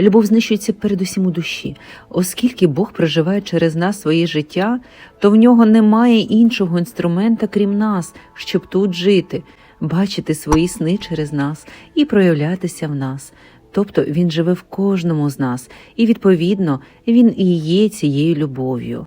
Любов знищується передусім у душі, оскільки Бог проживає через нас своє життя, то в нього немає іншого інструмента, крім нас, щоб тут жити, бачити свої сни через нас і проявлятися в нас. Тобто він живе в кожному з нас, і відповідно він і є цією любов'ю.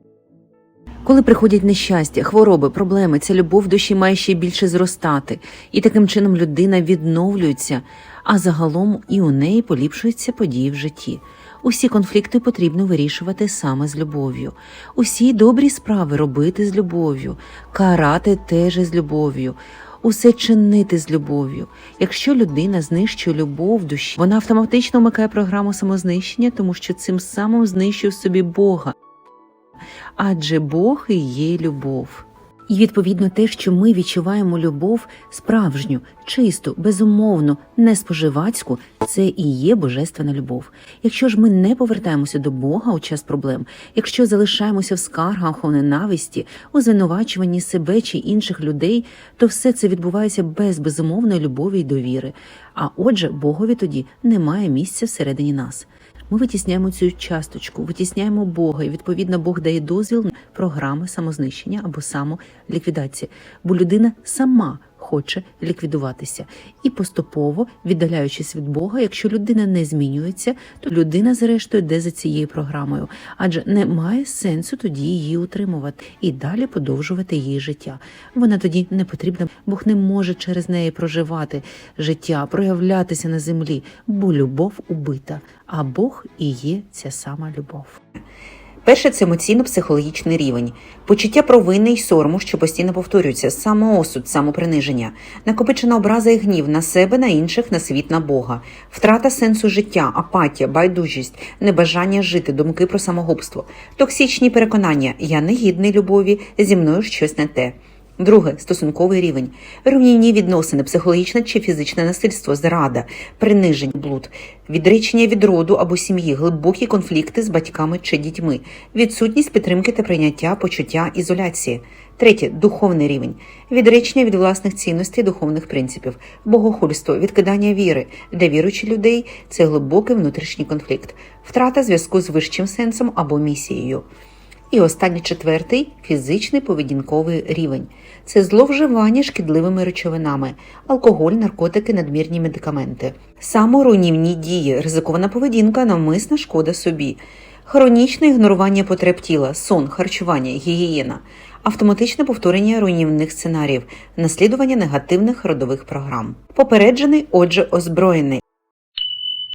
Коли приходять нещастя, хвороби, проблеми, ця любов душі має ще більше зростати, і таким чином людина відновлюється, а загалом і у неї поліпшуються події в житті. Усі конфлікти потрібно вирішувати саме з любов'ю, усі добрі справи робити з любов'ю, карати теж з любов'ю. Усе чинити з любов'ю. Якщо людина знищує любов душі, вона автоматично вмикає програму самознищення, тому що цим самим знищує в собі Бога адже Бог і є любов. І відповідно те, що ми відчуваємо любов справжню, чисту, безумовну, не споживацьку, це і є божественна любов. Якщо ж ми не повертаємося до Бога у час проблем, якщо залишаємося в скаргах у ненависті, у звинувачуванні себе чи інших людей, то все це відбувається без безумовної любові й довіри. А отже, Богові тоді немає місця всередині нас. Ми витісняємо цю часточку, витісняємо Бога, і відповідно Бог дає дозвіл на програми самознищення або самоліквідації, бо людина сама хоче ліквідуватися. І поступово, віддаляючись від Бога, якщо людина не змінюється, то людина, зрештою, йде за цією програмою, адже немає сенсу тоді її утримувати і далі подовжувати її життя. Вона тоді не потрібна, Бог не може через неї проживати життя, проявлятися на землі, бо любов убита, а Бог і є ця сама любов. Перше це емоційно-психологічний рівень, почуття провини й сорому, що постійно повторюються, самоосуд, самоприниження, накопичена образа і гнів на себе, на інших, на світ, на Бога, втрата сенсу життя, апатія, байдужість, небажання жити, думки про самогубство, токсичні переконання. Я не гідний любові, зі мною щось не те. Друге стосунковий рівень, руйнівні відносини, психологічне чи фізичне насильство, зрада, принижень, блуд, відречення від роду або сім'ї, глибокі конфлікти з батьками чи дітьми, відсутність підтримки та прийняття почуття ізоляції. Третє духовний рівень, відречення від власних цінностей, духовних принципів, богохульство, відкидання віри. Для віруючих людей це глибокий внутрішній конфлікт, втрата зв'язку з вищим сенсом або місією. І останній четвертий фізичний поведінковий рівень це зловживання шкідливими речовинами, алкоголь, наркотики, надмірні медикаменти, саморуйнівні дії, ризикована поведінка, навмисна шкода собі, хронічне ігнорування потреб тіла, сон, харчування, гігієна, автоматичне повторення руйнівних сценаріїв, наслідування негативних родових програм. Попереджений, отже, озброєний.